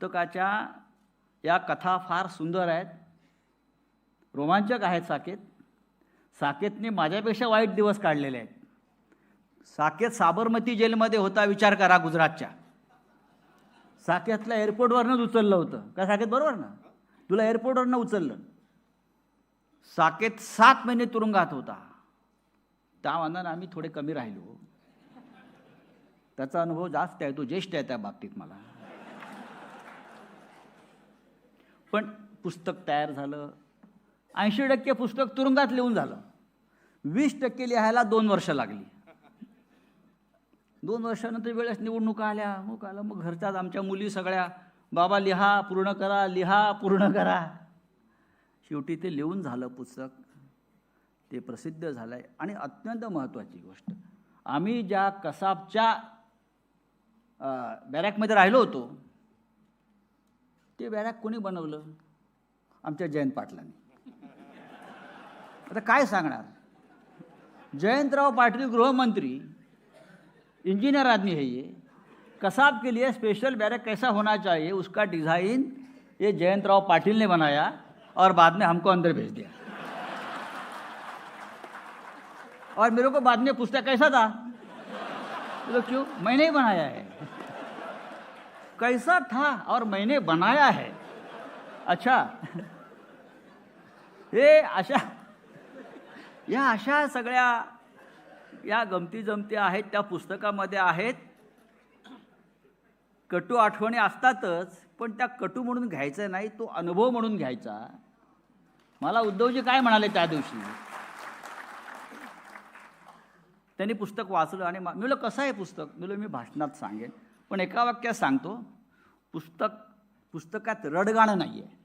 पुस्तकाच्या या कथा फार सुंदर आहेत. रोमांचक आहेत साकेत. साकेतने माझ्यापेक्षा वाईट दिवस काढलेले आहेत. साकेत साबरमती जेलमध्ये होता विचार करा गुजरातच्या. साकेतला एअरपोर्टवरनंच उचललं होतं. का साकेत बरोबर ना? तुला एअरपोर्टवरनं उचललं. साकेत सात महिने तुरुंगात होता. त्या मानानं आम्ही थोडे कमी राहिलो. त्याचा अनुभव जास्त आहे तो ज्येष्ठ आहे त्या बाबतीत मला. पण पुस्तक तयार झालं. ऐंशी टक्के पुस्तक तुरुंगात लिहून झालं. वीस टक्के लिहायला दोन वर्ष लागली. दोन वर्षानंतर वेळेस निवडणुका आल्या. मग आलं मग घरच्याच आमच्या मुली सगळ्या बाबा लिहा पूर्ण करा लिहा पूर्ण करा. शेवटी ते लिहून झालं पुस्तक. ते प्रसिद्ध झालं आहे आणि अत्यंत महत्त्वाची गोष्ट आम्ही ज्या कसाबच्या बॅरॅकमध्ये राहिलो होतो ते बॅरॅक कोणी बनवलं? आमच्या जयंत पाटलांनी. आता काय सांगणार? जयंतराव पाटील गृहमंत्री इंजीनियर आदमी है ये. कसाब के लिए स्पेशल बैरक कैसा होना चाहिए? उसका डिज़ाइन ये जयंतराव पाटिल ने बनाया और बाद में हमको अंदर भेज दिया। और मेरे को बाद में पूछता कैसा था? तो क्यों? मैंने ही बनाया है। कैसा था और मैंने बनाया है। अच्छा। हे अशा या अशा सगळ्या या गमती जमती आहेत त्या पुस्तकामध्ये आहेत. कटू आठवणी असतातच पण त्या कटू म्हणून घ्यायचं नाही तो अनुभव म्हणून घ्यायचा. मला उद्धवजी काय म्हणाले त्या दिवशी? त्यांनी पुस्तक वाचलं आणि मी म्हटलं कसं आहे पुस्तक? मी म्हणलं, मी भाषणात सांगेन. पण एका वाक्यात सांगतो पुस्तक पुस्तकात रडगाणं नाही आहे